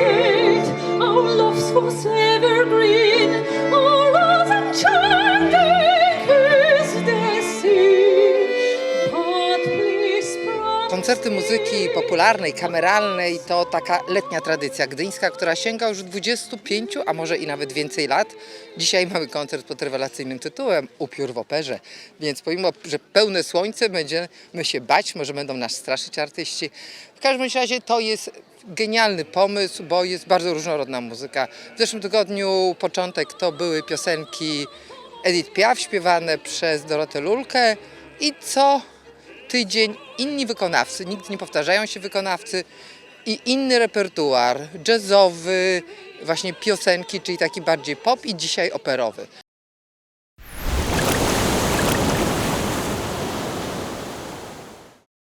our love's for sale. Koncerty muzyki popularnej, kameralnej to taka letnia tradycja gdyńska, która sięga już 25, a może i nawet więcej lat. Dzisiaj mamy koncert pod rewelacyjnym tytułem Upiór w operze, więc pomimo, że pełne słońce, będziemy się bać, może będą nas straszyć artyści. W każdym razie to jest genialny pomysł, bo jest bardzo różnorodna muzyka. W zeszłym tygodniu początek to były piosenki Edith Piaf śpiewane przez Dorotę Lulkę i co tydzień inni wykonawcy, nigdy nie powtarzają się wykonawcy i inny repertuar, jazzowy, właśnie piosenki, czyli taki bardziej pop i dzisiaj operowy.